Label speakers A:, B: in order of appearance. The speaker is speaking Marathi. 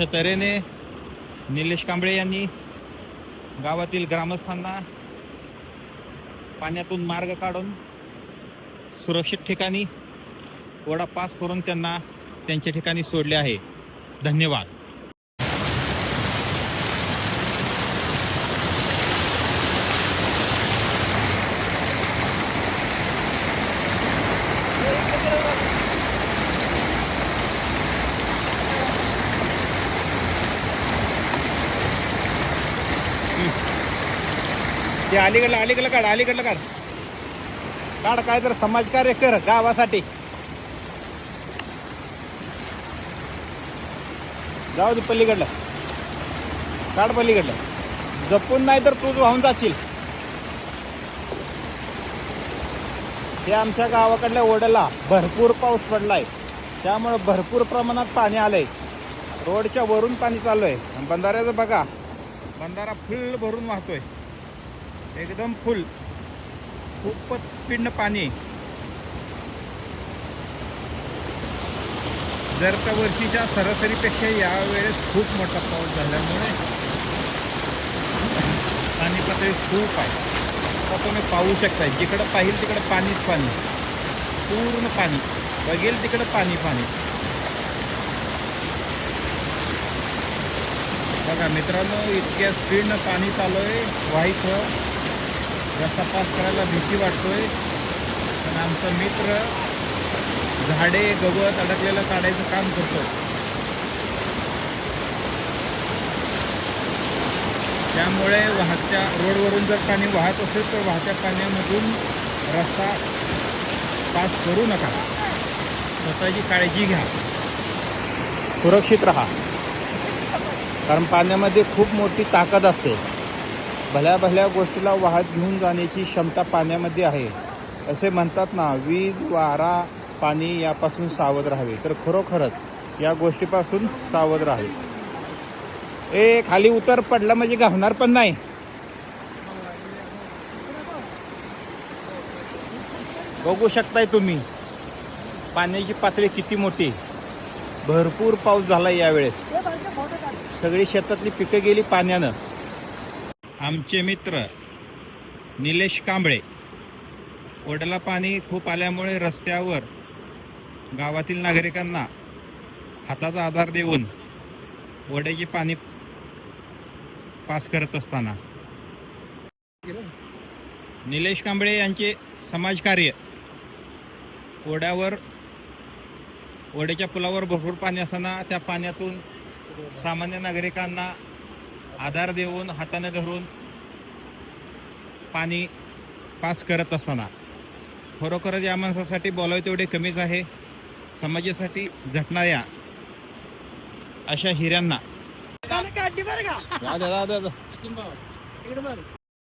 A: अशा तऱ्हेने निलेश कांबळे यांनी गावातील ग्रामस्थांना पाण्यातून मार्ग काढून सुरक्षित ठिकाणी ओढा पास करून त्यांना त्यांच्या ठिकाणी सोडले आहे. धन्यवाद. ते अलीकडलं अलीकडलं काढ अलीकडलं काढ. काढ काय तर समाजकार्य कर गावासाठी. जाऊ दे पलीकडलं. काढ पलीकडलं. जपून नाही तर तूच वाहून जाशील. ते आमच्या गावाकडल्या ओढ्याला भरपूर पाऊस पडलाय. त्यामुळे भरपूर प्रमाणात पाणी आलंय. रोडच्या वरून पाणी चालू आहे. आणि बंधाऱ्याचं बघा बंधारा फुल भरून वाहतोय. एकदम फुल. खूपच स्पीडनं पाणी. जर त्या वर्षीच्या सरासरीपेक्षा यावेळेस खूप मोठा पाऊस झाल्यामुळे पाणी पातळी खूप आहे. आता तुम्ही पाहू शकता जिकडं पाहिजे तिकडं पाणीच पाणी. पूर्ण पाणी. बघेल तिकडं पाणी पाणी. बघा मित्रांनो इतक्या स्पीडनं पाणी चालू आहे. व्हायचं रस्ता पास करायला भीती वाटतोय. पण आमचा मित्र झाडे गवत अडकलेलं काढायचं काम करतो त्यामुळे वाहत्या रोडवरून जर पाणी वाहत असेल तर वाहत्या पाण्यामधून रस्ता पास करू नका. स्वतःची काळजी घ्या. सुरक्षित राहा. कारण पाण्यामध्ये खूप मोठी ताकद असते. भल्या भल्या गोष्टीला वाहत घेऊन जाण्याची क्षमता पाण्यामध्ये आहे. असे म्हणतात ना वीज वारा पाणी यापासून सावध राहावे. तर खरोखरच या गोष्टीपासून सावध राहावे. ए खाली उतर. पडलं म्हणजे घावणार पण नाही. बघू शकताय तुम्ही पाण्याची पातळी किती मोठी. भरपूर पाऊस झाला यावेळेस. सगळी शेतातली पिकं गेली पाण्यानं. आमचे मित्र निलेश कांबळे. ओढला पाणी खूप आल्यामुळे रस्त्यावर गावातील नागरिकांना हाताचा आधार देऊन ओढ्याचे पाणी पास करत असताना. निलेश कांबळे यांचे समाजकार्य. ओढ्यावर ओढ्याच्या पुलावर भरपूर पाणी असताना त्या पाण्यातून सामान्य नागरिकांना आधार देऊन हाताने धरून पाणी पास करत असताना खरोखरच या माणसासाठी बोलावे तेवढे कमीच आहे. समाजासाठी झटणाऱ्या अशा हिऱ्यांना.